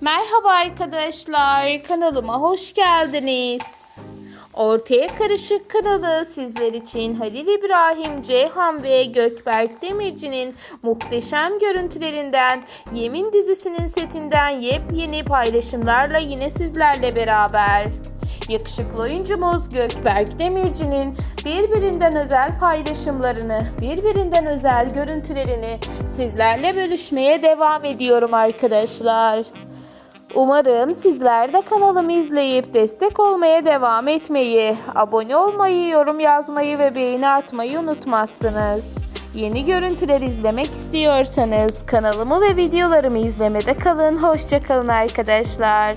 Merhaba arkadaşlar, kanalıma hoş geldiniz. Ortaya Karışık kanalı sizler için Halil İbrahim Ceyhan ve Gökberk Demirci'nin muhteşem görüntülerinden Yemin dizisinin setinden yepyeni paylaşımlarla yine sizlerle beraber. Yakışıklı oyuncumuz Gökberk Demirci'nin birbirinden özel paylaşımlarını, birbirinden özel görüntülerini sizlerle bölüşmeye devam ediyorum arkadaşlar. Umarım sizler de kanalımı izleyip destek olmaya devam etmeyi, abone olmayı, yorum yazmayı ve beğeni atmayı unutmazsınız. Yeni görüntüler izlemek istiyorsanız kanalımı ve videolarımı izlemede kalın. Hoşçakalın arkadaşlar.